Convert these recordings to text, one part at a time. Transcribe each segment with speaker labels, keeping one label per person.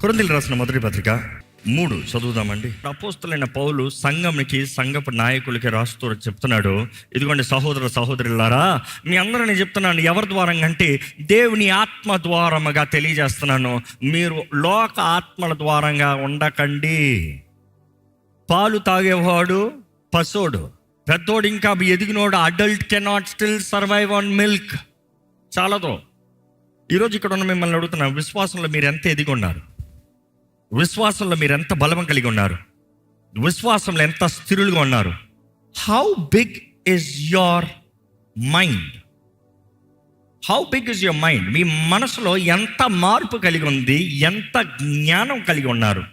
Speaker 1: కొరందీలు రాసిన మొదటి పత్రిక మూడు చదువుదామండి. అపోస్తులైన పౌలు సంఘంకి సంఘపు నాయకులకి రాస్తూ చెప్తున్నాడు. ఇదిగోండి సహోదర సహోదరులారా మీ అందరిని చెప్తున్నాను ఎవరి ద్వారంగా అంటే దేవుని ఆత్మ ద్వారముగా తెలియజేస్తున్నాను. మీరు లోక ఆత్మల ద్వారంగా ఉండకండి. పాలు తాగేవాడు పశువుడు పెద్దోడు ఇంకా ఎదిగినోడు adult cannot still survive on milk. చాలదు. ఈరోజు ఇక్కడ ఉన్న మిమ్మల్ని అడుగుతున్నాను విశ్వాసంలో మీరు ఎంత ఎదిగి ఉన్నారు? విశ్వాసంలో మీరు ఎంత బలం కలిగి ఉన్నారు? విశ్వాసంలో ఎంత స్థిరులుగా ఉన్నారు? How big is your mind how big is your mind మీ మనసులో ఎంత మార్పు కలిగి ఉంది? ఎంత జ్ఞానం కలిగి ఉన్నారు?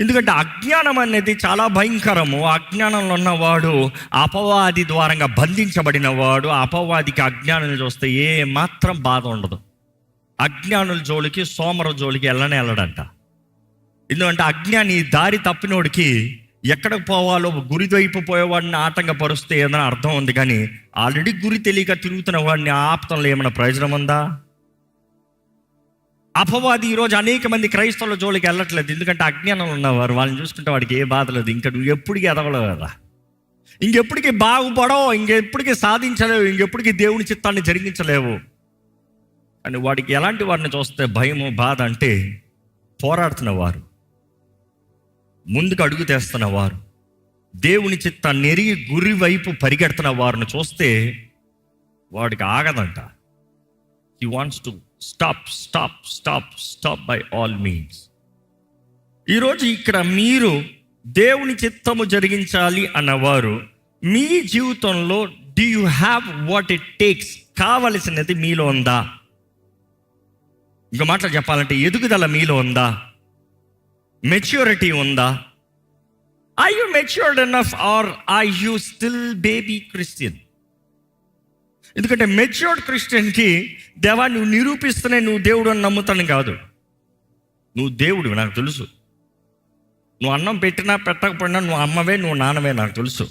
Speaker 1: ఎందుకంటే అజ్ఞానం అనేది చాలా భయంకరము. అజ్ఞానంలో ఉన్నవాడు అపవాది ద్వారంగా బంధించబడిన వాడు అపవాదికి అజ్ఞానం చూస్తే ఏ మాత్రం బాధ ఉండదు. అజ్ఞానుల జోలికి సోమర జోలికి వెళ్ళనే వెళ్ళడంట. ఎందుకంటే అజ్ఞాని దారి తప్పినోడికి ఎక్కడికి పోవాలో గురి వైపు పోయేవాడిని ఆటంకపరుస్తే ఏదైనా అర్థం ఉంది కానీ ఆల్రెడీ గురి తెలియక తిరుగుతున్న వాడిని ఆపతంలో ఏమైనా ప్రయోజనం ఉందా? అపవాది ఈరోజు అనేక మంది క్రైస్తవుల జోలికి వెళ్ళట్లేదు. ఎందుకంటే అజ్ఞానంలో ఉన్నవారు వాళ్ళని చూసుకుంటే వాడికి ఏ బాధ లేదు. ఇంకా నువ్వు ఎప్పటికీ ఎదగలేవు కదా? ఇంకెప్పటికీ బాగుపడవు ఇంకెప్పటికీ సాధించలేవు ఇంకెప్పటికీ దేవుని చిత్తాన్ని జరిగించలేవు. అని వాడికి ఎలాంటి వారిని చూస్తే భయము బాధ అంటే పోరాడుతున్న వారు. ముందుకు అడుగు తెస్తున్న వారు. దేవుని చిత్తాన్ని ఎరిగి గురి వైపు పరిగెడుతున్న వారిని చూస్తే వాడికి ఆగదంట. He wants to stop stop stop stop by all means ఈరోజు ఇక్కడ మీరు దేవుని చిత్తము జరిగించాలి అన్నవారు మీ జీవితంలో do you have what it takes కావలసినది మీలో ఉందా? ఇంకో మాటలు చెప్పాలంటే ఎదుగుదల మీలో ఉందా? మెచ్యూరిటీ ఉందా? I you matured enough or I you still baby Christian ఎందుకంటే మెచ్యూర్డ్ క్రిస్టియన్కి దేవా నువ్వు నిరూపిస్తూనే నువ్వు దేవుడు అని నమ్ముతాను కాదు. నువ్వు దేవుడు నాకు తెలుసు. నువ్వు అన్నం పెట్టినా పెట్టకపోయినా నువ్వు అమ్మవే నువ్వు నాన్నవే నాకు తెలుసు.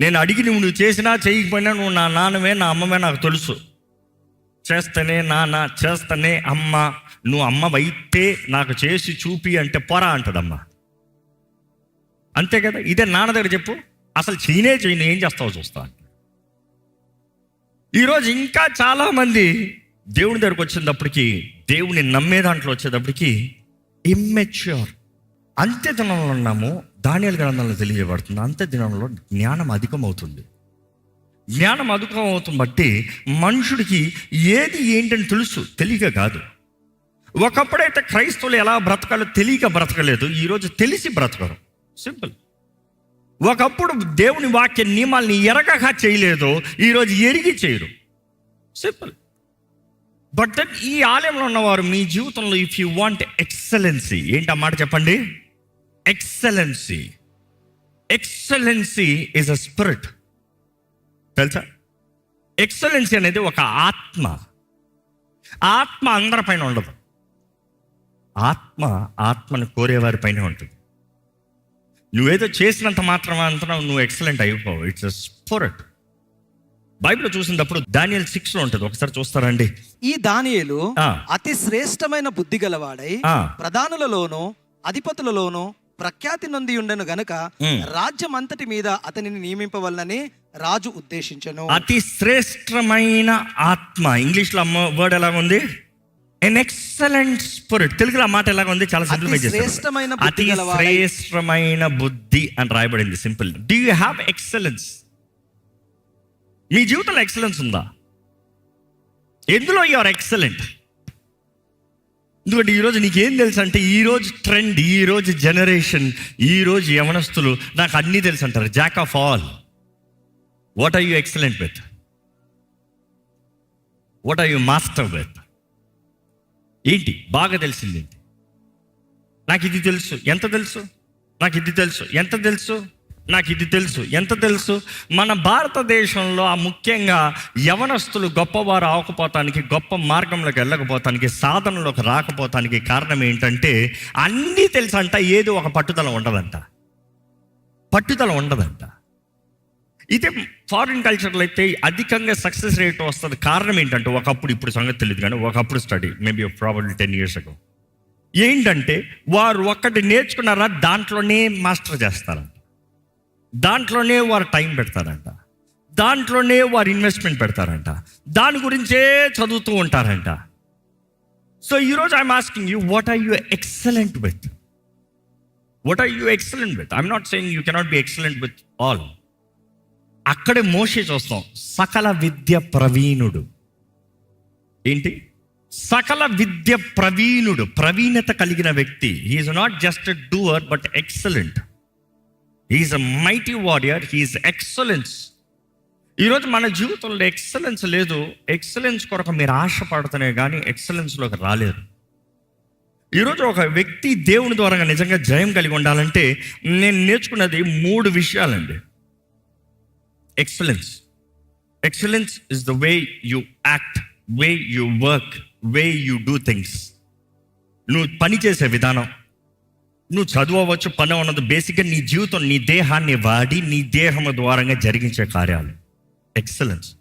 Speaker 1: నేను అడిగి నువ్వు నువ్వు చేసినా చేయకపోయినా నువ్వు నా నాన్నవే నా అమ్మవే నాకు తెలుసు. చేస్తేనే నాన్న చేస్తేనే అమ్మ నువ్వు అమ్మవైతే నాకు చేసి చూపి అంటే పొరా అంటదమ్మ. అంతే కదా? ఇదే నాన్న దగ్గర చెప్పు. అసలు చేయనే చేయను ఏం చేస్తావో చూస్తా. ఈరోజు ఇంకా చాలామంది దేవుని దగ్గరకు వచ్చేటప్పటికి దేవుని నమ్మే దాంట్లో వచ్చేటప్పటికి ఇమ్మెచ్యూర్ అంత్య దినంలో ఉన్నాము. ధాన్యాల గ్రంథంలో తెలియబడుతుంది అంత్య దినంలో జ్ఞానం అధికమవుతుంది. జ్ఞానం అధికం అవుతుంది బట్టి మనుషుడికి ఏది ఏంటని తెలుసు తెలియక కాదు. ఒకప్పుడైతే క్రైస్తవులు ఎలా బ్రతకాలో తెలియక బ్రతకలేదు ఈరోజు తెలిసి బ్రతకరు. సింపుల్. ఒకప్పుడు దేవుని వాక్య నియమాల్ని ఎరగక చేయలేదు ఈరోజు ఎరిగి చేయరు. సింపుల్. బట్ దట్ ఈ ఆలయంలో ఉన్నవారు మీ జీవితంలో ఇఫ్ యూ వాంట్ ఎక్సలెన్సీ ఏంటి ఆ మాట చెప్పండి? Excellency. Excellency is a spirit. తెలుసా? ఎక్సలెన్సీ అనేది ఒక ఆత్మ. ఆత్మ అందరిపైన ఉండదు. ఆత్మ ఆత్మను కోరేవారి పైన ఉంటుంది. నువ్వేదో చేసినంత మాత్రం అంటున్నావు నువ్వు ఎక్సలెంట్ అయిపోవు. ఇట్స్ అ స్పిరిట్ బైబిల్ చూసినప్పుడు దానియల్ సిక్స్లో ఉంటుంది. ఒకసారి చూస్తారండి
Speaker 2: ఈ దానియేలు. అతి శ్రేష్టమైన బుద్ధి గలవాడై. ప్రధానులలోను అధిపతులలోను ప్రఖ్యాతి నొంది ఉండెను గనుక. రాజ్యం అంతటి మీద అతనిని నియమింపవలనని రాజు ఉద్దేశించను.
Speaker 1: అతి శ్రేష్టమైన ఆత్మ. ఇంగ్లీష్లో అమ్మ వర్డ్ ఎలా ఉంది ఎన్ ఎక్సలెంట్ స్పిరిట్ తెలుగులో ఆ మాట ఎలా ఉంది? చాలా సింపుల్ అతి. శ్రేష్టమైన బుద్ధి అని రాయబడింది. Simple do you have excellence మీ జీవితంలో ఎక్సలెన్స్ ఉందా? ఎందులో యువర్ ఎక్సలెంట్ ఎందుకంటే ఈరోజు నీకేం తెలుసు అంటే ఈరోజు ట్రెండ్ ఈరోజు జనరేషన్ ఈరోజు యవనస్తులు నాకు అన్నీ తెలుసు అంటారు jack of all what are you excellent with what are you master with ఏంటి? బాగా తెలిసింది. ఏంటి నాకు ఇది తెలుసు. ఎంత తెలుసు? నాకు ఇది తెలుసు. ఎంత తెలుసు? నాకు ఇది తెలుసు. ఎంత తెలుసు? మన భారతదేశంలో ఆ ముఖ్యంగా యవనస్తులు గొప్పవారు అవకపోతానికి గొప్ప మార్గంలోకి వెళ్ళకపోతానికి సాధనలోకి రాకపోతానికి కారణం ఏంటంటే అన్నీ తెలుసు అంట ఏదో ఒక పట్టుదల ఉండదంట. పట్టుదల ఉండదంట. ఇదే ఫారిన్ కల్చర్లో అయితే అధికంగా సక్సెస్ రేట్ వస్తుంది. కారణం ఏంటంటే ఒకప్పుడు ఇప్పుడు సంగతి తెలియదు కానీ ఒకప్పుడు study maybe probably ten years ago ఏంటంటే వారు ఒక్కటి నేర్చుకున్నారా దాంట్లోనే మాస్టర్ చేస్తారంట. దాంట్లోనే వారు టైం పెడతారంట. దాంట్లోనే వారు ఇన్వెస్ట్మెంట్ పెడతారంట. దాని గురించే చదువుతూ ఉంటారంట. సో ఈరోజు I'm asking you what are you excellent with what are you excellent with I'm not saying you cannot be excellent with all అక్కడే మోసే చూస్తాం. సకల విద్య ప్రవీణుడు. ఏంటి? సకల విద్య ప్రవీణుడు. ప్రవీణత కలిగిన వ్యక్తి. He is not just doer but excellent he is a mighty warrior he is excellence ఈరోజు మన జీవితంలో ఎక్సలెన్స్ లేదు. ఎక్సలెన్స్ కొరకు మీరు ఆశపడుతున్నాయి కానీ ఎక్సలెన్స్లోకి రాలేదు. ఈరోజు ఒక వ్యక్తి దేవుని ద్వారా నిజంగా జయం కలిగి ఉండాలంటే నేను నేర్చుకున్నది మూడు విషయాలండి. Excellence excellence is the way you act way you work way you do things నువ్వు పని చేసే విధానం. నువ్వు చదువవచ్చు పని ఉన్నది బేసిక్గా నీ జీవితం నీ దేహాన్ని వాడి నీ దేహం ద్వారంగా జరిగించే కార్యాలు. ఎక్సలెన్స్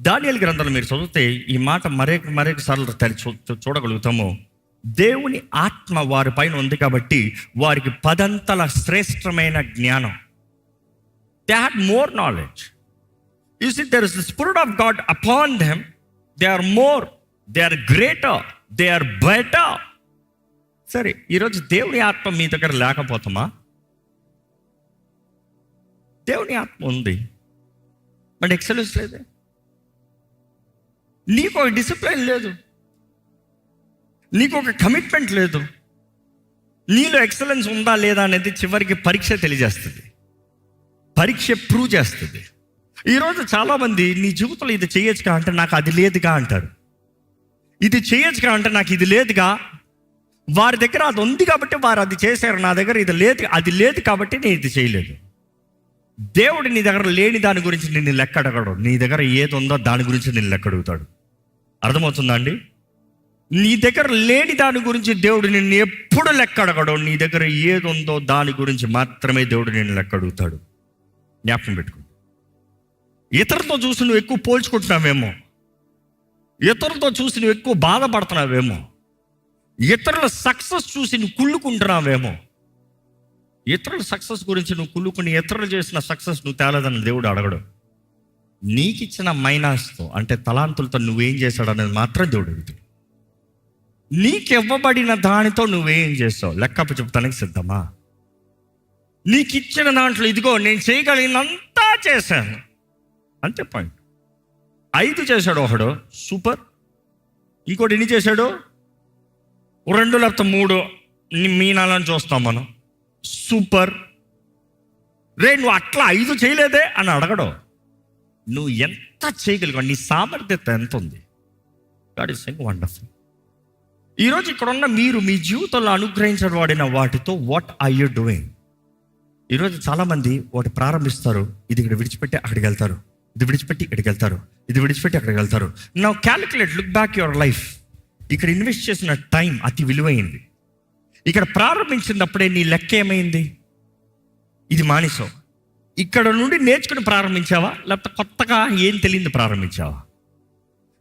Speaker 1: దానియల్ గ్రంథాలు మీరు చదివితే ఈ మాట మరేక మరేక సార్లు చూ- చూడగలుగుతాము. దేవుని ఆత్మ వారి పైన ఉంది కాబట్టి వారికి పదంతల శ్రేష్టమైన జ్ఞానం. They had more knowledge you see there is the spirit of God upon them they are more they are greater they are better సరే ఈరోజు దేవుని ఆత్మ మీ దగ్గర లేకపోతామా? దేవుని ఆత్మ ఉంది. బట్ ఎక్సలెన్స్ లేదే. నీకు ఒక డిసిప్లిన్ లేదు. నీకు ఒక కమిట్మెంట్ లేదు. నీలో ఎక్సలెన్స్ ఉందా లేదా అనేది చివరికి పరీక్ష తెలియజేస్తుంది. పరీక్ష ప్రూవ్ చేస్తుంది. ఈరోజు చాలామంది నీ జీవితంలో ఇది చేయొచ్చుగా అంటే నాకు అది లేదుగా అంటారు. ఇది చేయొచ్చుగా అంటే నాకు ఇది లేదుగా. వారి దగ్గర అది ఉంది కాబట్టి వారు అది చేశారు. నా దగ్గర ఇది లేదు అది లేదు కాబట్టి నేను ఇది చేయలేదు. దేవుడు నీ దగ్గర లేని దాని గురించి నిన్ను లెక్క అడగడు. నీ దగ్గర ఏది ఉందో దాని గురించి నిన్ను లెక్క అడుగుతాడు. అర్థమవుతుందా అండి? నీ దగ్గర లేని దాని గురించి దేవుడు నిన్ను ఎప్పుడు లెక్క అడగడు. నీ దగ్గర ఏది ఉందో దాని గురించి మాత్రమే దేవుడు నిన్ను లెక్క అడుగుతాడు. జ్ఞాపకం పెట్టుకో. ఇతరులతో చూసి నువ్వు ఎక్కువ పోల్చుకుంటున్నావేమో. ఇతరులతో చూసి నువ్వు ఎక్కువ బాధపడుతున్నావేమో. ఇతరుల సక్సెస్ చూసి నువ్వు కుళ్ళుకుంటున్నావేమో. ఇతరుల సక్సెస్ గురించి నువ్వు కుళ్ళుకుని ఇతరులు చేసిన సక్సెస్ నువ్వు తేలేదని దేవుడు అడగడు. నీకు ఇచ్చిన మైనాస్తో అంటే తలాంతులతో నువ్వేం చేశాడు అనేది మాత్రం దేవుడు అడుగుతాడు. నీకు ఇవ్వబడిన దానితో నువ్వేం చేస్తావు? లెక్కప్ప చెప్తానికి సిద్ధమా? నీకు ఇచ్చిన దాంట్లో ఇదిగో నేను చేయగలిగినంతా చేశాను. అంతే పాయింట్ ఐదు చేశాడు ఒకడు. సూపర్. ఇంకోటి ఎన్ని చేశాడు? రెండు లేకపోతే మూడు. మీ మీనాలని చూస్తాం మనం. సూపర్. రే నువ్వు అట్లా ఐదు చేయలేదే అని అడగడు. నువ్వు ఎంత చేయగలిగావు? నీ సామర్థ్యత ఎంత ఉంది? గాడ్ ఇస్ వండర్ఫుల్ ఈరోజు ఇక్కడ ఉన్న మీరు మీ జీవితంలో అనుగ్రహించబడిన వాటితో వాట్ ఐ యూ డూయింగ్ ఈరోజు చాలామంది వాటి ప్రారంభిస్తారు ఇది ఇక్కడ విడిచిపెట్టి అక్కడికి వెళ్తారు ఇది విడిచిపెట్టి ఇక్కడికి వెళ్తారు ఇది విడిచిపెట్టి అక్కడికి వెళ్తారు. నా calculate look back your life ఇక్కడ ఇన్వెస్ట్ చేసిన టైం అతి విలువైంది. ఇక్కడ ప్రారంభించినప్పుడే నీ లెక్క ఏమైంది? ఇది మానేసావు. ఇక్కడ నుండి నేర్చుకుని ప్రారంభించావా? లేకపోతే కొత్తగా ఏం తెలియదు ప్రారంభించావా?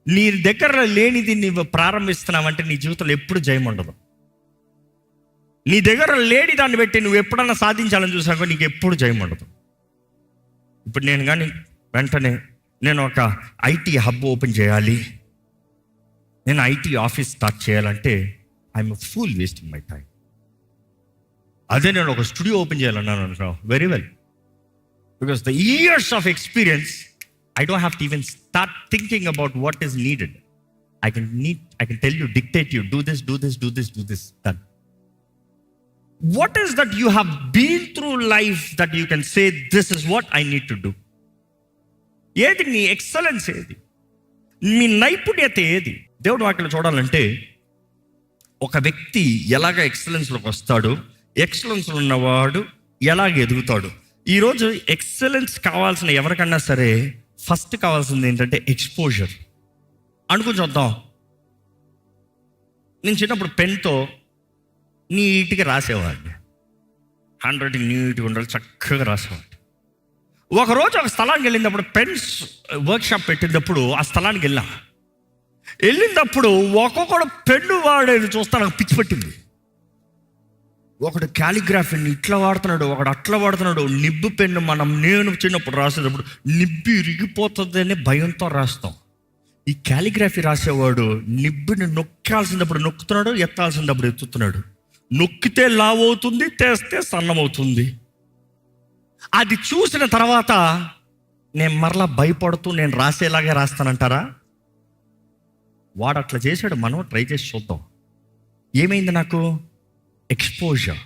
Speaker 1: నీ దగ్గర లేనిది నీవు ప్రారంభిస్తున్నావంటే నీ జీవితంలో ఎప్పుడు జయం ఉండదు. నీ దగ్గర లేని దాన్ని పెట్టి నువ్వు ఎప్పుడన్నా సాధించాలని చూసాకో నీకు ఎప్పుడు జయం ఉండదు. ఇప్పుడు నేను కానీ వెంటనే నేను ఒక ఐటీ హబ్ ఓపెన్ చేయాలి. నేను ఐటీ ఆఫీస్ స్టార్ట్ చేయాలంటే I'm full wasting my time అదే నేను ఒక స్టూడియో ఓపెన్ చేయాలన్నాను అనుకో very well because the years of experience I don't have to even start thinking about what is needed I can need I can tell you dictate you do this do this do this do this then what is that you have been through life that you can say this is what I need to do ఏది నీ excellence ఏది? మీ నైపుణ్యత ఏది? దేవుడు వాటిని చూడాలంటే ఒక వ్యక్తి ఎలాగ ఎక్సలెన్స్లోకి వస్తాడు? ఎక్సలెన్స్లో ఉన్నవాడు ఎలాగ ఎదుగుతాడు? ఈరోజు ఎక్సలెన్స్ కావాల్సిన ఎవరికన్నా సరే ఫస్ట్ కావాల్సింది ఏంటంటే ఎక్స్పోజర్ అనుకుని చూద్దాం. నేను చిన్నప్పుడు పెన్తో నీట్గా రాసేవాడిని. హ్యాండ్ రైటింగ్ నీట్గా ఉండాలి చక్కగా రాసేవాడిని. ఒకరోజు ఒక స్థలానికి వెళ్ళినప్పుడు పెన్స్ వర్క్షాప్ పెట్టినప్పుడు ఆ స్థలానికి వెళ్ళా వెళ్ళినప్పుడు ఒక్కొక్కడు పెన్ను వాడేది చూస్తా నాకు పిచ్చి పట్టింది. ఒకడు క్యాలిగ్రాఫీని ఇట్లా వాడుతున్నాడు ఒకడు అట్లా వాడుతున్నాడు నిబ్బు పెన్ను మనం నేను చిన్నప్పుడు రాసేటప్పుడు నిబ్బి ఇరిగిపోతుందని భయంతో రాస్తాం. ఈ క్యాలిగ్రఫీ రాసేవాడు నిబ్బుని నొక్కాల్సినప్పుడు నొక్కుతున్నాడు ఎత్తాల్సినప్పుడు ఎత్తుతున్నాడు. నొక్కితే లావు అవుతుంది తెస్తే సన్నమవుతుంది. అది చూసిన తర్వాత నేను మరలా భయపడుతూ నేను రాసేలాగే రాస్తానంటారా? వాడు అట్లా చేశాడు మనం ట్రై చేసి చూద్దాం. ఏమైంది నాకు? ఎక్స్పోజర్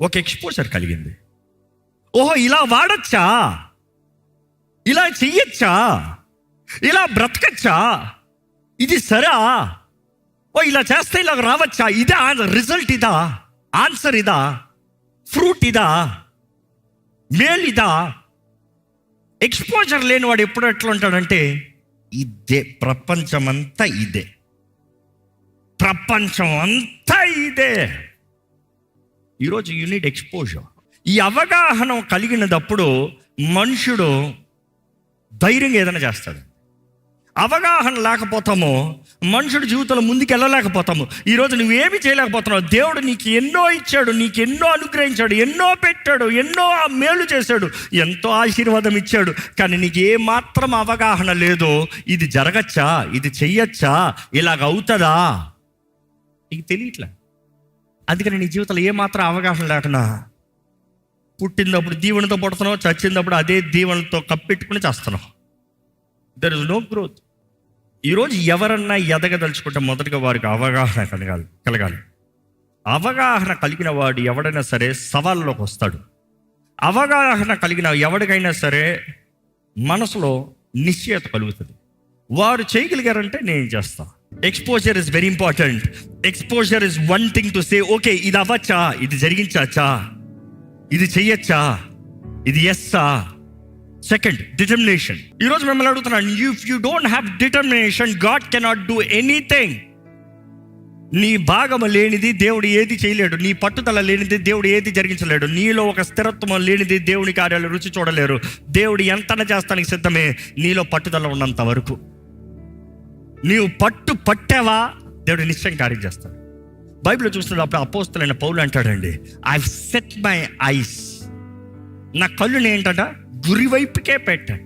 Speaker 1: ఒక ఎక్స్పోజర్ కలిగింది. ఓహో ఇలా వాడచ్చా? ఇలా చెయ్యొచ్చా? ఇలా బ్రతకచ్చా? ఇది సరా? ఓ ఇలా చేస్తే ఇలా రావచ్చా? ఇదా రిజల్ట్ ఇదా? ఆన్సర్ ఇదా? ఫ్రూట్ ఇదా? మేల్ ఇదా? ఎక్స్పోజర్ లేని వాడు ఎప్పుడు ఎట్లా ఉంటాడంటే ఇదే ప్రపంచమంతా ఇదే. ప్రపంచం అంతా ఇదే. ఈరోజు యూనిట్ ఎక్స్పోజర్ ఈ అవగాహన కలిగినప్పుడు మనుషుడు ధైర్యంగా ఏదైనా చేస్తాడు. అవగాహన లేకపోతామో మనుషుడి జీవితంలో ముందుకు వెళ్ళలేకపోతాము. ఈరోజు నువ్వేమి చేయలేకపోతున్నావు. దేవుడు నీకు ఎన్నో ఇచ్చాడు నీకు ఎన్నో అనుగ్రహించాడు ఎన్నో పెట్టాడు ఎన్నో మేలు చేశాడు ఎంతో ఆశీర్వాదం ఇచ్చాడు. కానీ నీకు ఏ మాత్రం అవగాహన లేదో ఇది జరగచ్చా? ఇది చెయ్యొచ్చా? ఇలాగ అవుతుందా? నీకు తెలియట్లే? అందుకని నీ జీవితంలో ఏ మాత్రం అవగాహన లేకుండా పుట్టినప్పుడు దీవెనతో పుడుతున్నావు చచ్చినప్పుడు అదే దీవెనతో కప్పెట్టుకుని చేస్తున్నావు. దర్ ఇస్ నో గ్రోత్ ఈరోజు ఎవరన్నా ఎదగదలుచుకుంటే మొదటగా వారికి అవగాహన కలగాలి కలగాలి. అవగాహన కలిగిన వాడు ఎవడైనా సరే సవాళ్ళలోకి వస్తాడు. అవగాహన కలిగిన ఎవరికైనా సరే మనసులో నిశ్చయత కలుగుతుంది. వారు చేయగలిగారంటే నేను చేస్తా. Exposure is very important exposure is one thing to say okay ఇది అవ్వచ్చా? ఇది జరిగించచ్చా? ఇది చెయ్యొచ్చా? ఇది ఎస్సా? సెకండ్ డిటర్మినేషన్ ఈరోజు మిమ్మల్ని అడుగుతున్నాను if you don't have determination God cannot do anything నీ భాగం లేనిది దేవుడు ఏది చేయలేడు. నీ పట్టుదల లేనిది దేవుడు ఏది జరిగించలేడు. నీలో ఒక స్థిరత్వం లేనిది దేవుని కార్యాలు రుచి చూడలేరు. దేవుడు ఎంత చేస్తానికి సిద్ధమే? నీలో పట్టుదల ఉన్నంత వరకు. నీవు పట్టు పట్టావా? దేవుడు నిశ్చయం కార్యం చేస్తాడు. బైబిల్ చూస్తున్నప్పుడు అపోస్తులైన పౌలు అంటాడండి ఐ సెట్ మై ఐస్ నా కళ్ళుని ఏంటంటే గురివైపుకే పెట్టాడు.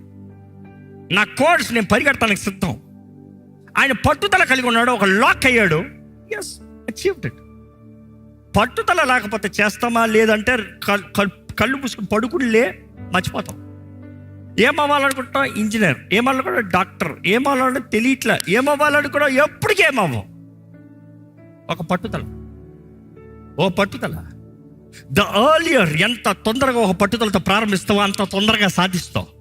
Speaker 1: నా కోర్స్ నేను పరిగెడతానికి సిద్ధం. ఆయన పట్టుదల కలిగి ఉన్నాడు ఒక లాక్ అయ్యాడు. ఎస్ అచీవ్డ్ ఇట్ పట్టుదల లేకపోతే చేస్తామా లేదంటే కల్- కల్- కళ్ళు పూసుకుని పడుకునిలే మర్చిపోతాం. ఏమవ్వాలనుకుంటాం ఇంజనీర్. ఏమవ్వాలనుకుంటా డాక్టర్. ఏమవ్వాలంటే తెలియట్లే. ఏమవ్వాలనుకున్నా ఎప్పటికీ ఏమవ్వం ఒక పట్టుదల. ఓ పట్టుదల. ద ఎర్లియర్ ఎంత తొందరగా ఒక పట్టుదలతో ప్రారంభిస్తావో అంత తొందరగా సాధిస్తావు.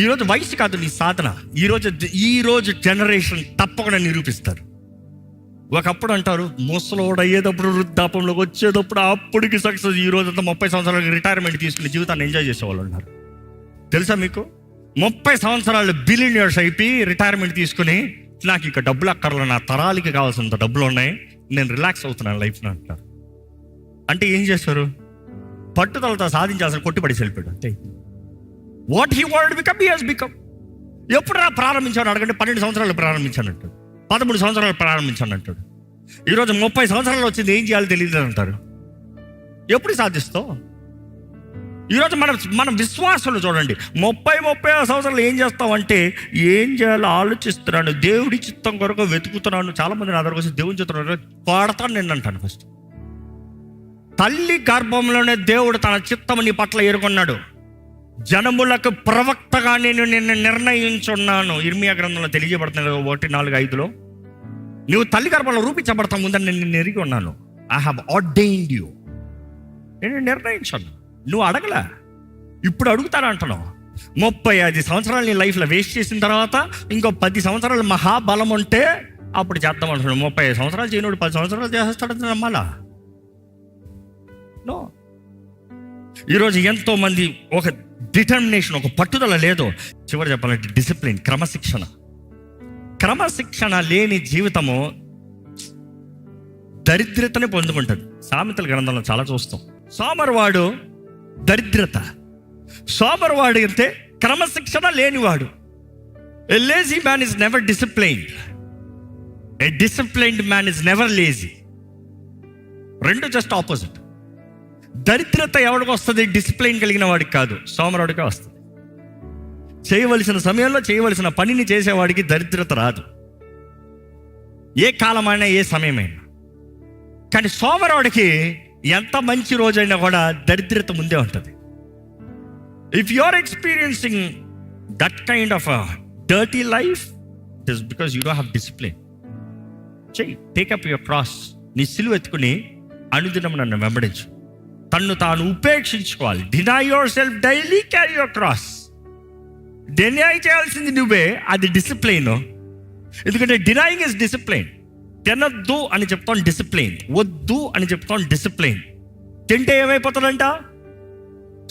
Speaker 1: ఈరోజు వయసు కాదు నీ సాధన. ఈరోజు ఈరోజు జనరేషన్ తప్పకుండా నిరూపిస్తారు. ఒకప్పుడు అంటారు ముసలోడు అయ్యేటప్పుడు వృద్ధాపంలోకి వచ్చేటప్పుడు అప్పటికి సక్సెస్ ఈ రోజు అంతా ముప్పై సంవత్సరాలకు రిటైర్మెంట్ తీసుకుని జీవితాన్ని ఎంజాయ్ చేసేవాళ్ళు ఉన్నారు. తెలుసా మీకు? ముప్పై సంవత్సరాలు బిలియనియర్స్ అయిపోయి రిటైర్మెంట్ తీసుకుని నాకు ఇక డబ్బులు అక్కర్లో నా తరాలకి కావాల్సినంత డబ్బులు ఉన్నాయి నేను రిలాక్స్ అవుతున్నాను లైఫ్లో అంటారు. అంటే ఏం చేస్తారు? పట్టుదలతో సాధించాల్సిన కొట్టుబడి వెళ్ళిపోయాడు అంతే. What he want become he has become ఎప్పుడు రా ప్రారంభించాను అడగండి పన్నెండు సంవత్సరాలు ప్రారంభించాను అంటాడు. పదమూడు సంవత్సరాలు ప్రారంభించాను అంటాడు. ఈరోజు ముప్పై సంవత్సరాలు వచ్చింది ఏం చేయాలో తెలియదు అంటారు ఎప్పుడు సాధిస్తావు? ఈరోజు మన మన విశ్వాసాలు చూడండి ముప్పై ముప్పై ఆరు సంవత్సరాలు ఏం చేస్తావంటే ఏం చేయాలో ఆలోచిస్తున్నాను దేవుడి చిత్తం కొరకు వెతుకుతున్నాను. చాలా మంది నా దగ్గరకు వచ్చి దేవుని చిత్తం పాడతాను నేను అంటాను ఫస్ట్ తల్లి గర్భంలోనే దేవుడు తన చిత్తము నీ పట్ల ఎరుకున్నాడు జనములకు ప్రవక్తగా నేను నిన్ను నిర్ణయించున్నాను. ఇర్మియా గ్రంథంలో తెలియజేయబడుతుంది ఒకటి నాలుగు ఐదులో. నువ్వు తల్లి గర్భంలో రూపించబడతా ముందని నేను నిన్ను ఎరిగి ఉన్నాను. ఐ హావ్ ఆర్డైన్డ్ యూ నేను నిర్ణయించాను. నువ్వు అడగలే. ఇప్పుడు అడుగుతాను అంటున్నావు. ముప్పై ఐదు సంవత్సరాలు నీ లైఫ్లో వేస్ట్ చేసిన తర్వాత ఇంకో పది సంవత్సరాలు మహాబలం ఉంటే అప్పుడు చేద్దాం అంటున్నాడు ముప్పై ఐదు సంవత్సరాలు చేయనుడు పది సంవత్సరాలు చేస్తాడు నమ్మాలా నో ఈరోజు ఎంతో మంది ఒక డిటర్మినేషన్ ఒక పట్టుదల లేదు. చివరి చెప్పాలంటే డిసిప్లిన్ క్రమశిక్షణ. క్రమశిక్షణ లేని జీవితము దరిద్రతని పొందుకుంటుంది. సామెతల గ్రంథంలో చాలా చూస్తాం. సోమరవాడు దరిద్రత. సోమరవాడు అంటే క్రమశిక్షణ లేనివాడు. A lazy man is never disciplined a disciplined man is never lazy రెండు జస్ట్ ఆపోజిట్ దరిద్రత ఎవరికి వస్తుంది? డిసిప్లిన్ కలిగిన వాడికి కాదు. సోమరాడికే వస్తుంది. చేయవలసిన సమయంలో చేయవలసిన పనిని చేసేవాడికి దరిద్రత రాదు. ఏ కాలమైనా ఏ సమయమైనా. కానీ సోమరాడికి ఎంత మంచి రోజైనా కూడా దరిద్రత ముందే ఉంటుంది. If you are experiencing that kind of dirty life it is because you don't have discipline చెయ్యి టేకప్ యువర్ క్రాస్ నీ సిలువ ఎత్తుకుని అనుదినం నన్ను వెంబడించు. తన్ను తాను ఉపేక్షించుకోవాలి. Deny your self daily carry your cross deny చేయాల్సింది నువ్వే అది డిసిప్లైన్ ఎందుకంటే డినైయింగ్ ఇస్ డిసిప్లైన్ తినద్దు అని చెప్తాం డిసిప్లైన్ వద్దు అని చెప్తాం డిసిప్లైన్ తింటే ఏమైపోతానంట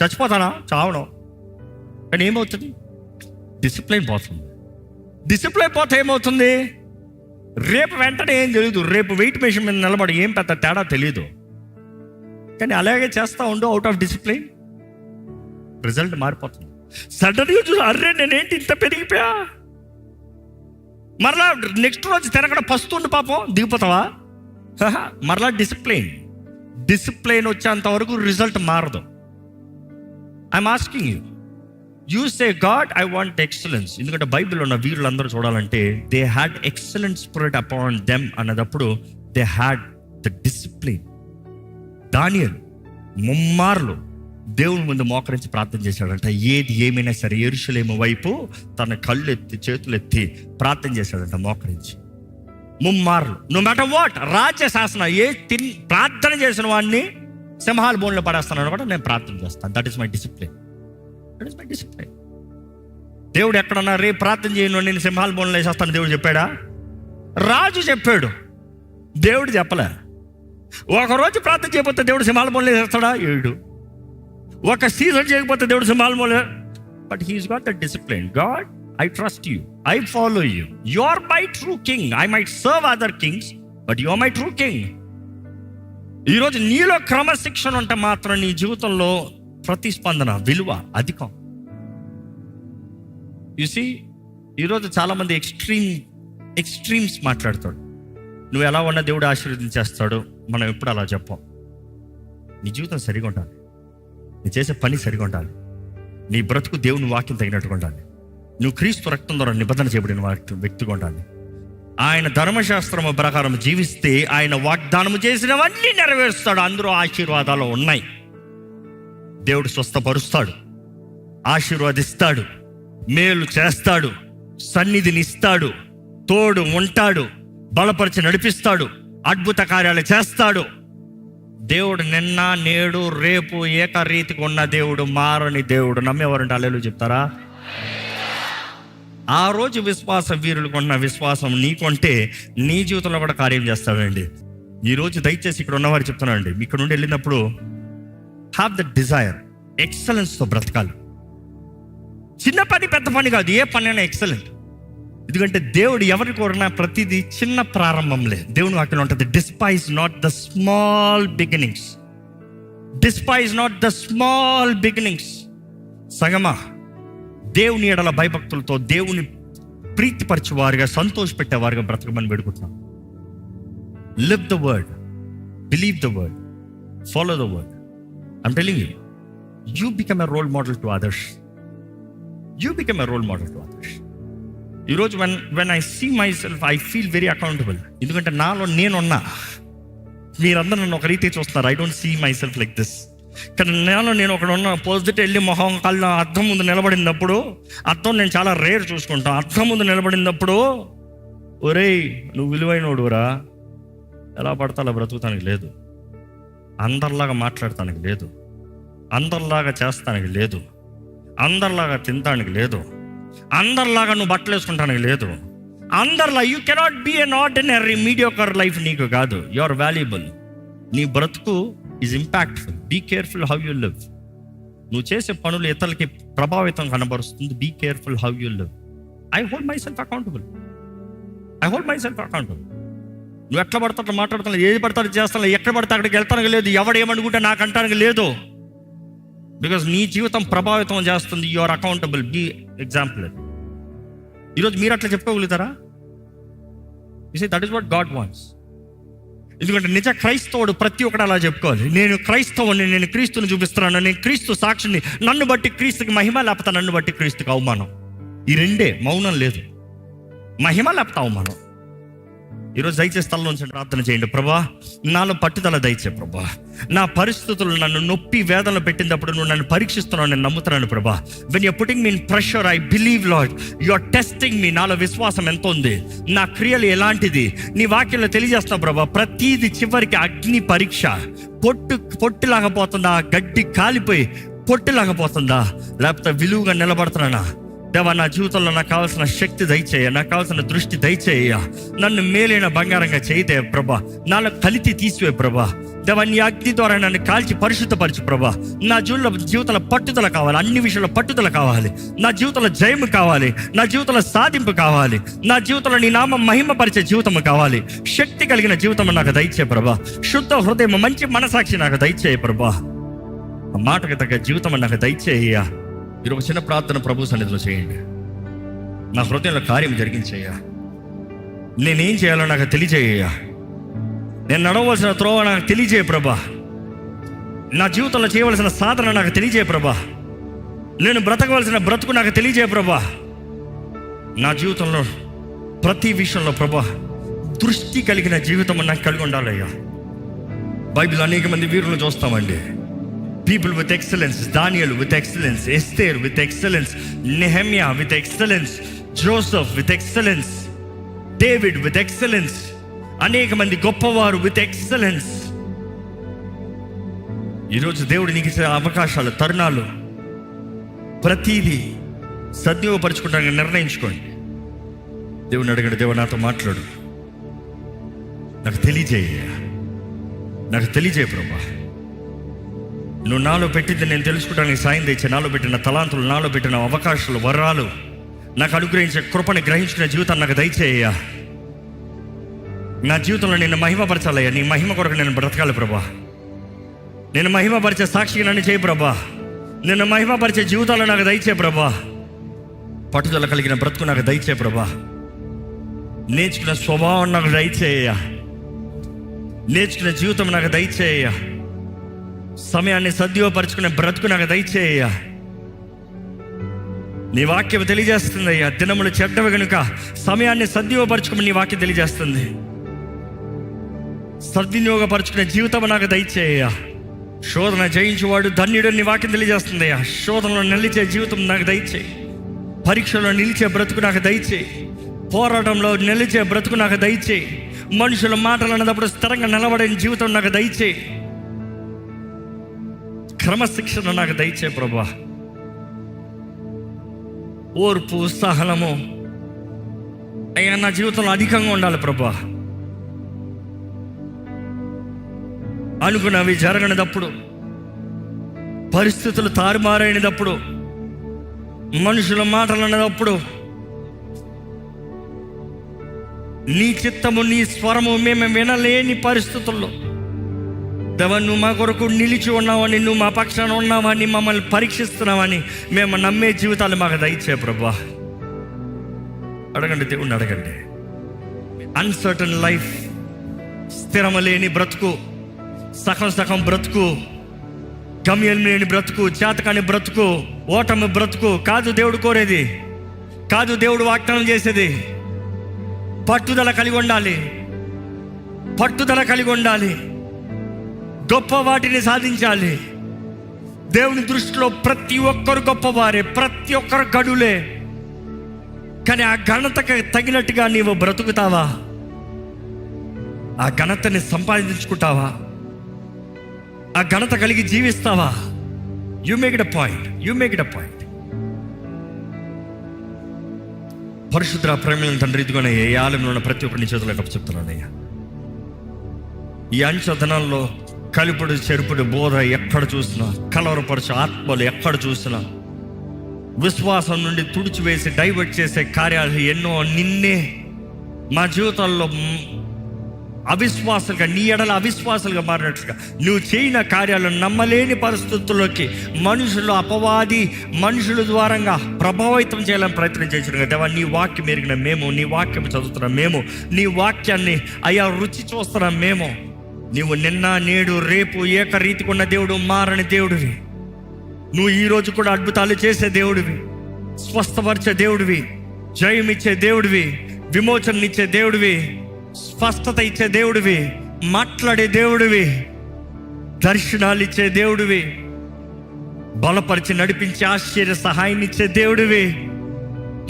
Speaker 1: చచ్చిపోతానా చావడం. కానీ ఏమవుతుంది? డిసిప్లైన్ పోతుంది. డిసిప్లైన్ పోతే ఏమవుతుంది? రేపు వెంటనే ఏం తెలియదు రేపు వెయిట్ మెషిన్ మీద నిలబడి ఏం పెద్ద తేడా తెలియదు కానీ అలాగే చేస్తా ఉండు అవుట్ ఆఫ్ డిసిప్లిన్ రిజల్ట్ మారిపోతుంది. సడన్గా చూసి అర్రే నేనేంటి ఇంత పెరిగిపోయా? మరలా నెక్స్ట్ రోజు తినకుండా పస్తుండు పాపం దిగిపోతావా? మరలా డిసిప్లైన్ డిసిప్లైన్ వచ్చేంత వరకు రిజల్ట్ మారదు. I'm asking you you say God I want excellence ఎందుకంటే బైబిల్ ఉన్న వీరులందరూ చూడాలంటే they had excellent spirit upon them అన్నదప్పుడు they had the discipline దానియలు ముమ్మార్లు దేవుని ముందు మోకరించి ప్రార్థన చేశాడంట. ఏది ఏమైనా సరే ఎరుషలేము వైపు తన కళ్ళు ఎత్తి చేతులు ఎత్తి ప్రార్థన చేశాడంట మోకరించి. ముమ్మార్లు. నో మ్యాటర్ వాట్ రాజ్య శాసన ఏ తిన్ ప్రార్థన చేసిన వాడిని సింహాల బోన్లో పడేస్తానని కూడా నేను ప్రార్థన చేస్తాను. That is my discipline that is my discipline దేవుడు ఎక్కడన్నా రేపు ప్రార్థన చేయను నేను సింహాల బోన్లో వేసేస్తాను దేవుడు చెప్పాడా? రాజు చెప్పాడు. దేవుడు చెప్పలే. ఒకరోజు ప్రార్థన చేయకపోతే దేవుడు సింహాల బోన్లో చేస్తాడా ఏడు. ఒక సీజన్ చేయకపోతే దేవుడు సింహాల బోన్లో but he's got the discipline God I trust you I follow you you are my true king I might serve other kings but you are my true king ఈరోజు నీలో క్రమశిక్షణ ఉంటే మాత్రం నీ జీవితంలో ప్రతిస్పందన విలువ అధికం. సి ఈరోజు చాలామంది ఎక్స్ట్రీమ్ ఎక్స్ట్రీమ్స్ మాట్లాడతాడు. నువ్వు ఎలా ఉన్నా దేవుడు ఆశీర్వదించేస్తాడు. మనం ఎప్పుడు అలా చెప్పం. నీ జీవితం సరిగా ఉండాలి. నీ చేసే పని సరిగా ఉండాలి. నీ బ్రతుకు దేవుని వాక్యం తగినట్టుగా ఉండాలి. నువ్వు క్రీస్తు రక్తం ద్వారా నిబంధన చేయబడిన వ్యక్తి- వ్యక్తిగా ఉండాలి. ఆయన ధర్మశాస్త్రము ప్రకారం జీవిస్తే ఆయన వాగ్దానము చేసినవన్నీ నెరవేరుస్తాడు. అందరూ ఆశీర్వాదాలు ఉన్నాయి. దేవుడు స్వస్థపరుస్తాడు. ఆశీర్వదిస్తాడు. మేలు చేస్తాడు. సన్నిధిని ఇస్తాడు. తోడు ఉంటాడు. బలపరిచి నడిపిస్తాడు. అద్భుత కార్యాలు చేస్తాడు. దేవుడు నిన్న నేడు రేపు ఏకరీతికి ఉన్న దేవుడు మారని దేవుడు. నమ్మేవారంటే అల్లెలు చెప్తారా? ఆ రోజు విశ్వాస వీరులకు ఉన్న విశ్వాసం నీకుంటే నీ జీవితంలో కూడా కార్యం చేస్తావండి ఈరోజు రోజు దయచేసి ఇక్కడ ఉన్నవారు చెప్తున్నానండి ఇక్కడ నుండి వెళ్ళినప్పుడు హ్యావ్ ద డిజైర్ ఎక్సలెన్స్తో బ్రతకాలి. చిన్న పని పెద్ద పని కాదు. ఏ పని అయినా ఎక్సలెంట్ ఎందుకంటే దేవుడు ఎవరి కోరినా ప్రతిదీ చిన్న ప్రారంభంలే దేవుని వాక్యం ఉంటుంది despise not the small beginnings despise not the small beginnings సగమా దేవుని ఎడల భయభక్తులతో దేవుని ప్రీతిపరిచేవారుగా సంతోషపెట్టేవారుగా బ్రతకమని పెడుకుంటున్నాం live the word believe the word follow the word I'm telling you you become a role model to others you become a role model to others ఈరోజు when when I see my self I feel very accountable ఎందుకంటే నాలో నేనున్నా. మీరందరూ నన్ను ఒక రీతి చూస్తున్నారు. I don't see my self like this కానీ నేను నేను ఒకడు ఉన్న పొద్దుట వెళ్ళి మొహం కళ్ళ అద్దం ముందు నిలబడినప్పుడు అద్దం నేను చాలా రేర్ చూసుకుంటాను అద్దం ముందు నిలబడినప్పుడు ఒరేయ్ నువ్వు విలువైనోడురా. ఎలా పడతా బ్రతుకుతానికి లేదు. అందరిలాగా మాట్లాడటానికి లేదు. అందరిలాగా చేస్తానికి లేదు. అందరిలాగా తినటానికి లేదు. అందరిలాగా నువ్వు బట్టలు వేసుకుంటానికి లేదు. అందరిలా you cannot be an ordinary mediocre life నీకు కాదు. యు ఆర్ వాల్యుబుల్ నీ బ్రతుకు is impactful be careful how you live నువ్వు చేసే పనులు ఇతరులకి ప్రభావితం కనబరుస్తుంది. Be careful how you live I hold my self accountable I hold my self accountable నువ్వు ఎట్లా పడతా మాట్లాడుతున్నావు? ఏది పడతాడు చేస్తాను ఎక్కడ పడితే అక్కడికి వెళ్తానికి లేదు. ఎవడు ఏమనుకుంటే నాకు అంటానికి లేదు. బికాస్ నీ జీవితం ప్రభావితం చేస్తుంది. యువర్ అకౌంటబుల్ బీ ఎగ్జాంపుల్ ఈరోజు మీరు అట్లా చెప్పుకోగలుగుతారా? See that is what God wants ఎందుకంటే నిజ క్రైస్తవుడు ప్రతి ఒక్కడు అలా చెప్పుకోవాలి. నేను క్రైస్తవుని నేను క్రీస్తుని చూపిస్తున్నాను. నేను క్రీస్తు సాక్షిని. నన్ను బట్టి క్రీస్తుకి మహిమ లేకపోతే నన్ను బట్టి క్రీస్తుకి అవమానం. ఈ రెండే మౌనం లేదు. మహిమ లేకపోతే అవమానం. ఈరోజు దయచేసి స్థలంలోంచి ప్రార్థన చేయండి. ప్రభా నాలో పట్టుదల దయచే ప్రభా. నా పరిస్థితులు నన్ను నొప్పి వేదన పెట్టినప్పుడు నువ్వు నన్ను పరీక్షిస్తున్నావు నేను నమ్ముతున్నాను ప్రభా. When you putting mean pressure I believe Lord you are testing me నాలో విశ్వాసం ఎంత ఉంది? నా క్రియలు ఎలాంటిది? నీ వాక్యంలో తెలియజేస్తున్నావు ప్రభా ప్రతీది చివరికి అగ్ని పరీక్ష. పొట్టు పొట్టులాగా పోతుందా? గడ్డి కాలిపోయి పొట్టులాగా పోతుందా? లేకపోతే విలువగా నిలబడుతున్నానా? దేవా నా జీవితంలో నాకు కావాల్సిన శక్తి దయచేయ నాకు కావాల్సిన దృష్టి దయచేయ. నన్ను మేలైన బంగారంగా చేయదే ప్రభా నాలో కలితి తీసివే ప్రభా. దేవా నీ అగ్ని ద్వారా నన్ను కాల్చి పరిశుద్ధపరచు ప్రభా. నా జీవితంలో జీవితంలో పట్టుదల కావాలి అన్ని విషయంలో పట్టుదల కావాలి. నా జీవితంలో జయము కావాలి నా జీవితంలో సాధింపు కావాలి. నా జీవితంలో నీ నామం మహిమపరిచే జీవితం కావాలి. శక్తి కలిగిన జీవితం నాకు దయచే ప్రభా. శుద్ధ హృదయం మంచి మనసాక్షి నాకు దయచేయ ప్రభా. మాటకు తగ్గ జీవితం నాకు దయచేయ్యా మీరు ఒక చిన్న ప్రార్థన ప్రభు సన్నిధిలో చేయండి. నా హృదయంలో కార్యం జరిగించేయ్యా. నేనేం చేయాలో నాకు తెలియజేయ్యా. నేను నడవలసిన త్రోవ నాకు తెలియజేయ ప్రభా. నా జీవితంలో చేయవలసిన సాధన నాకు తెలియజేయ ప్రభా. నేను బ్రతకవలసిన బ్రతుకు నాకు తెలియజేయ ప్రభా. నా జీవితంలో ప్రతి విషయంలో ప్రభా దృష్టి కలిగిన జీవితం నాకు కలిగి ఉండాలయ్యా. బైబిల్ అనేక మంది వీరులను చూస్తామండి. People with excellence Daniel with excellence Esther with excellence Nehemiah with excellence Joseph with excellence David with excellence అనేక మంది గొప్పవారు విత్ ఎక్సలెన్స్ ఈరోజు దేవుడు నీకు ఇచ్చిన అవకాశాలు తరుణాలు ప్రతీది సద్వినియోగపరచుకుంటానికి నిర్ణయించుకోండి. దేవుని అడగండి దేవుడు నాతో మాట్లాడు. నాకు తెలియజేయ నాకు తెలియజేయ ప్రభా. నువ్వు నాలో పెట్టింది నేను తెలుసుకోవడానికి సాయం తెచ్చే నాలో పెట్టిన తలాంతులు నాలో పెట్టిన అవకాశాలు వరాలు. నాకు అనుగ్రహించే కృపని గ్రహించుకునే జీవితాన్ని నాకు దయచేయ్యా. నా జీవితంలో నేను మహిమపరచాలయ్యా. నీ మహిమ కొరకు నేను బ్రతకాలి ప్రభా. నేను మహిమపరిచే సాక్షిగా నన్ను చేయి ప్రభా. నేను మహిమపరిచే జీవితాలు నాకు దయచే ప్రభా. పట్టుదల కలిగిన బ్రతుకు నాకు దయచే ప్రభా. నేర్చుకున్న స్వభావం నాకు దయచేయ నేర్చుకున్న జీవితం నాకు దయచేయ సమయాన్ని సద్విపరుచుకునే బ్రతుకు నాకు దయచేయ్యా. నీ వాక్యం తెలియజేస్తుంది అయ్యా. దినములు చెడ్డవి కనుక సమయాన్ని సద్విపరచుకుని నీ వాక్యం తెలియజేస్తుంది. సద్వినియోగపరచుకునే జీవితం నాకు దయచేయ్యా. శోధన జయించేవాడు ధన్యుడు నీ వాక్యం తెలియజేస్తుంది అయ్యా. శోధనలో నిలిచే జీవితం నాకు దయచేయి. పరీక్షలో నిలిచే బ్రతుకు నాకు దయచేయి. పోరాటంలో నిలిచే బ్రతుకు నాకు దయచేయి. మనుషుల మాటలు అన్నప్పుడు స్థిరంగా నిలబడే జీవితం నాకు దయచేయి. క్రమశిక్షణ నాకు దయచే ప్రభా. ఓర్పు ఉత్సాహనము అయ్యా నా జీవితంలో అధికంగా ఉండాలి ప్రభా. అనుకున్నవి జరగనిదప్పుడు పరిస్థితులు తారుమారైనప్పుడు మనుషుల మాటలు అన్నదప్పుడు నీ చిత్తము నీ స్వరము మేము వినలేని పరిస్థితుల్లో దేవ నువ్వు మా కొరకు నిలిచి ఉన్నావని నువ్వు మా పక్షాన ఉన్నావని మమ్మల్ని పరీక్షిస్తున్నావని మేము నమ్మే జీవితాలు మాకు దయచే ప్రభా. అడగండి దేవుణ్ణి అడగండి. అన్సర్టన్ లైఫ్ స్థిరమ లేని బ్రతుకు సగం సగం బ్రతుకు గమ్యం లేని బ్రతుకు చేతకాని బ్రతుకు ఓటమి బ్రతుకు కాదు దేవుడు కోరేది కాదు దేవుడు వాగ్దానం చేసేది. పట్టుదల కలిగి ఉండాలి. పట్టుదల కలిగి ఉండాలి. గొప్ప వాటిని సాధించాలి. దేవుని దృష్టిలో ప్రతి ఒక్కరు గొప్పవారే ప్రతి ఒక్కరు గడులే కానీ ఆ ఘనతకి తగినట్టుగా నీవు బ్రతుకుతావా? ఆ ఘనతని సంపాదించుకుంటావా? ఆ ఘనత కలిగి జీవిస్తావా? You make it a point you make it a point పరిశుద్ధ ప్రేమలను తండ్రి ఇదిగోనే ఏ ఆలయంలో ఉన్న ప్రతి ఒక్కరిని చేతులు చెప్తున్నానయ్యా. ఈ అంచదనంలో కలుపుడు చెరుపుడు బోధ ఎక్కడ చూసినా కలవరపరచు ఆత్మలు ఎక్కడ చూసినా. విశ్వాసం నుండి తుడిచివేసి డైవర్ట్ చేసే కార్యాలు ఎన్నో నిన్నే మా జీవితాల్లో అవిశ్వాసలుగా అవిశ్వాసులుగా నీ ఎడల అవిశ్వాసులుగా మారినట్టుగా నువ్వు చేయిన కార్యాలను నమ్మలేని పరిస్థితుల్లోకి మనుషులు అపవాది మనుషుల ద్వారంగా ప్రభావితం చేయాలని ప్రయత్నం చేసిన దేవా నీ వాక్యం ఎరిగిన మేము నీ వాక్యం చదువుతున్నాం మేము నీ వాక్యాన్ని అయ్యా రుచి చూస్తున్నాం మేము. నీవు నిన్న నేడు రేపు ఏకరీతికున్న దేవుడు మారని దేవుడివి. నువ్వు ఈరోజు కూడా అద్భుతాలు చేసే దేవుడివి. స్వస్థపరిచే దేవుడివి. జయం ఇచ్చే దేవుడివి. విమోచన ఇచ్చే దేవుడివి. స్పష్టత ఇచ్చే దేవుడివి. మాట్లాడే దేవుడివి. దర్శనాలు ఇచ్చే దేవుడివి. బలపరిచి నడిపించి ఆశ్చర్య సహాయం ఇచ్చే దేవుడివి.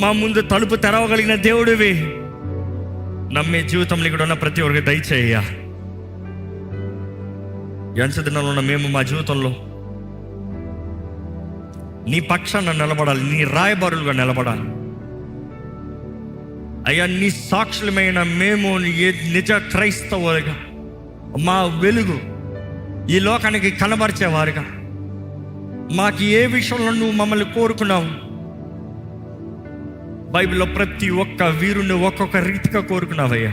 Speaker 1: మా ముందు తలుపు తెరవగలిగిన దేవుడివి. నమ్మే జీవితంలో ఇక్కడ ఉన్న ప్రతి ఒక్కరికి దయచేయ్యా. ఎంచదినంలో ఉన్న మేము మా జీవితంలో నీ పక్షాన నిలబడాలి నీ రాయబారులుగా నిలబడాలి. అయ్యా నీ సాక్షులమైన మేము ఏ- నిజ క్రైస్తవులుగా మా వెలుగు ఈ లోకానికి కనబరిచేవారుగా మాకు ఏ విషయంలో నువ్వు మమ్మల్ని కోరుకున్నావు? బైబిల్లో ప్రతి ఒక్క వీరుని ఒక్కొక్క రీతిగా కోరుకున్నావయ్యా.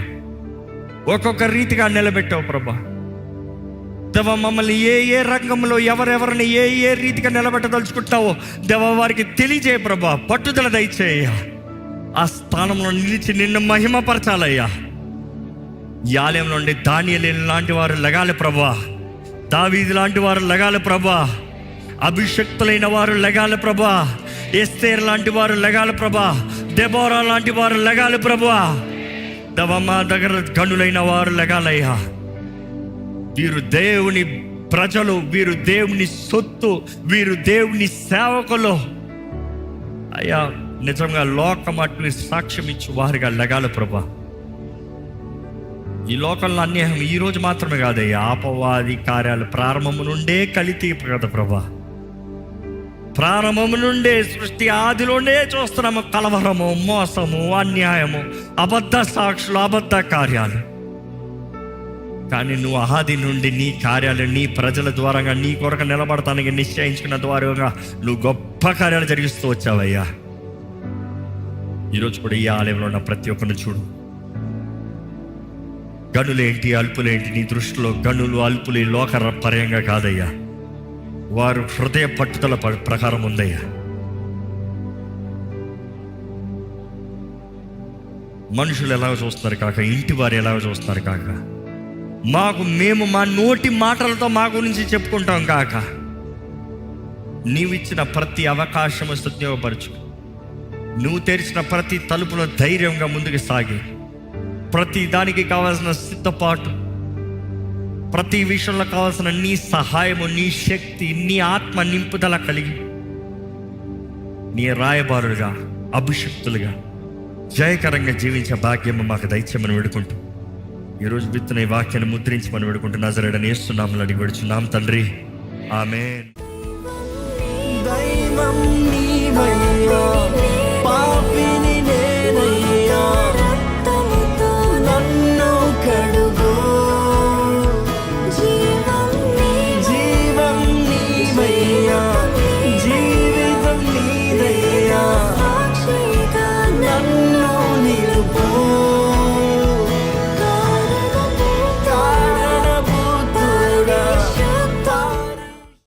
Speaker 1: ఒక్కొక్క రీతిగా నిలబెట్టావు ప్రభా. దేవ మమ్మల్ని ఏ ఏ రంగంలో ఎవరెవరిని ఏ ఏ రీతిగా నిలబెట్టదలుచుకుంటావో దేవ వారికి తెలియజేయ ప్రభా పట్టుదల దయచేయ. ఆ స్థానంలో నిలిచి నిన్ను మహిమపరచాలయ్యా. ఈ నుండి ధాన్యలేని లాంటి వారు లగాలి ప్రభా. దావీది లాంటి వారు లగాలి ప్రభా. అభిషక్తులైన వారు లగాలి ప్రభా. ఎస్తేర్ లాంటి వారు లగాలి ప్రభా. దెబోరా లాంటి వారు లగాలి ప్రభా. దవమ్మ మా దగ్గర గనులైన వారు లగాలయ్యా. వీరు దేవుని ప్రజలు వీరు దేవుని సొత్తు వీరు దేవుని సేవకులు. అయ్యా నిజంగా లోకమట్ని సాక్ష్యం ఇచ్చి వారిగా లెగాలి ప్రభా. ఈ లోకంలో అన్యాయం ఈ రోజు మాత్రమే కాదయ్యా. ఆపవాది కార్యాలు ప్రారంభము నుండే కలితి కదా ప్రభా. ప్రారంభము నుండే సృష్టి ఆదిలోనే చూస్తున్నాము. కలవరము మోసము అన్యాయము అబద్ధ సాక్షులు అబద్ధ కార్యాలు. కానీ నువ్వు ఆది నుండి నీ కార్యాలు నీ ప్రజల ద్వారంగా నీ కొరకు నిలబడతానికి నిశ్చయించుకున్న ద్వారంగా నువ్వు గొప్ప కార్యాలు జరిగిస్తూ వచ్చావయ్యా. ఈరోజు కూడా ఈ ఆలయంలో ఉన్న ప్రతి ఒక్కరిని చూడు. గనులేంటి అల్పులేంటి నీ దృష్టిలో గనులు అల్పులు ఈ లోక పర్యంగా కాదయ్యా. వారు హృదయ పట్టుదల ప- ప్రకారం ఉందయ్యా. మనుషులు ఎలా చూస్తారు కాక ఇంటి వారు ఎలా చూస్తారు కాక? మాకు మేము మా నోటి మాటలతో మా గురించి చెప్పుకుంటాం కాక. నీవిచ్చిన ప్రతి అవకాశము సద్వినియోగపరచు. నువ్వు తెరిచిన ప్రతి తలుపులో ధైర్యంగా ముందుకు సాగి. ప్రతి దానికి కావాల్సిన సిద్ధపాటు. ప్రతి విషయంలో కావాల్సిన నీ సహాయము నీ శక్తి నీ ఆత్మ నింపుదల కలిగి. నీ రాయబారులుగా అభిషక్తులుగా జయకరంగా జీవించే భాగ్యము మాకు దైత్యమని వేడుకుంటూ ఈరోజు విత్తన ఈ వాక్యాన్ని ముద్రించి మనం వేడుకుంటూ నజరడని నేస్తున్నాము అడిగి పెడుచున్నాం తండ్రి ఆమె
Speaker 3: దైవం